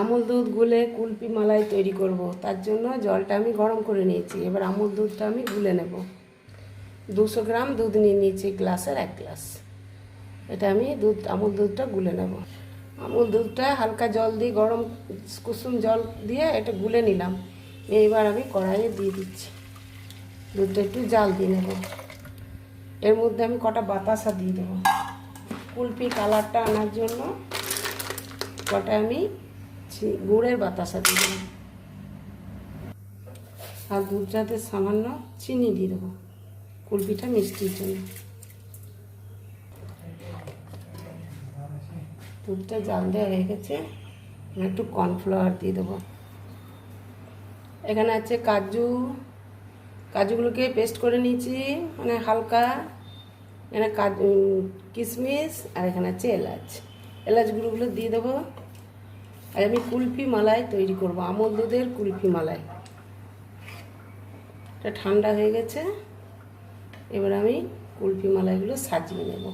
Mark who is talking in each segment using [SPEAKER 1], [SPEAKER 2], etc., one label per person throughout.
[SPEAKER 1] আমুল দুধ গুলে কুলপি মালাই তৈরি করব। তার জন্য জলটা আমি গরম করে নিয়েছি। এবার আমুল দুধটা আমি গুলে নেব। দুশো গ্রাম দুধ নিয়ে নিয়েছি গ্লাসের এক গ্লাস। এটা আমি দুধ, আমুল দুধটা গুলে নেব। আমুল দুধটা হালকা জল দিয়ে গরম কুসুম জল দিয়ে এটা গুলে নিলাম। এইবার আমি কড়াইয়ে দিয়ে দিচ্ছি। দুধটা একটু জাল দিয়ে নেব। এর মধ্যে আমি কটা বাতাসা দিয়ে দেবো। কুলপি কালারটা আনার জন্য কটা আমি গুড়ের বাতাসা দিয়ে আর দুধটাতে সামান্য চিনি দিয়ে দেবো, কুলপিটা মিষ্টির জন্য। দুধটা জাল দেওয়া হয়ে গেছে একটু কর্নফ্লাওয়ার দিয়ে দেবো। এখানে আছে কাজু, কাজুগুলোকে পেস্ট করে নিয়েছি মানে হালকা। এখানে কাজু কিশমিশ, আর এখানে আছে এলাচ। এলাচগুলোগুলো দিয়ে দেবো। আর আমি কুলফি মালাই তৈরি করব, আমল দুধের কুলফি মালাই। এটা ঠান্ডা হয়ে গেছে, এবার আমি কুলফি মালাইগুলো সাজিয়ে নেব।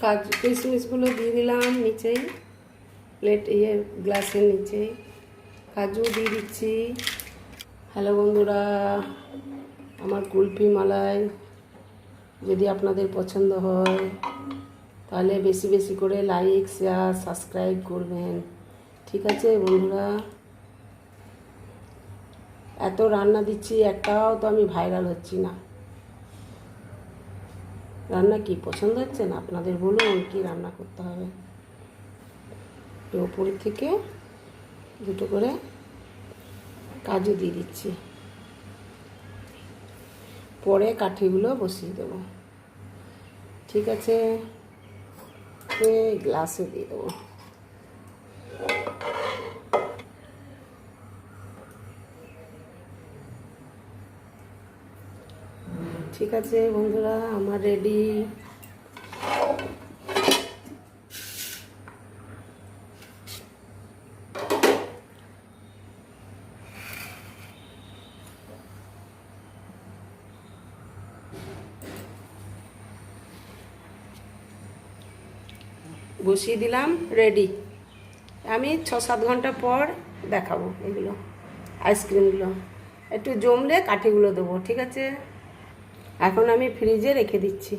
[SPEAKER 1] কাজু কিশমিশগুলো দিয়ে দিলাম নিচেই, প্লেট ইয়ে গ্লাসের নিচেই। কাজু দিয়ে দিচ্ছি। হ্যালো বন্ধুরা, আমার কুলফি মালাই যদি আপনাদের পছন্দ হয় তাহলে বেশি বেশি করে লাইক শেয়ার সাবস্ক্রাইব করবেন। ঠিক আছে বন্ধুরা? এত রান্না দিচ্ছি, একটাও তো আমি ভাইরাল হচ্ছি না। রান্না কি পছন্দ হচ্ছে না? আপনাদের বলুন কি রান্না করতে হবে। ওপর থেকে দুটো করে কাজু দিয়ে দিচ্ছি। পরে কাঠিগুলো বসিয়ে দেবো। ঠিক আছে? এ গ্লাসে দিয়ে দেবো ঠিক আছে বন্ধুরা আমার রেডি বসিয়ে দিলাম রেডি আমি ছ সাত ঘণ্টা পর দেখাবো এগুলো আইসক্রিমগুলো একটু জমলে কাঠিগুলো দেবো, ঠিক আছে? এখন আমি ফ্রিজে রেখে দিচ্ছি।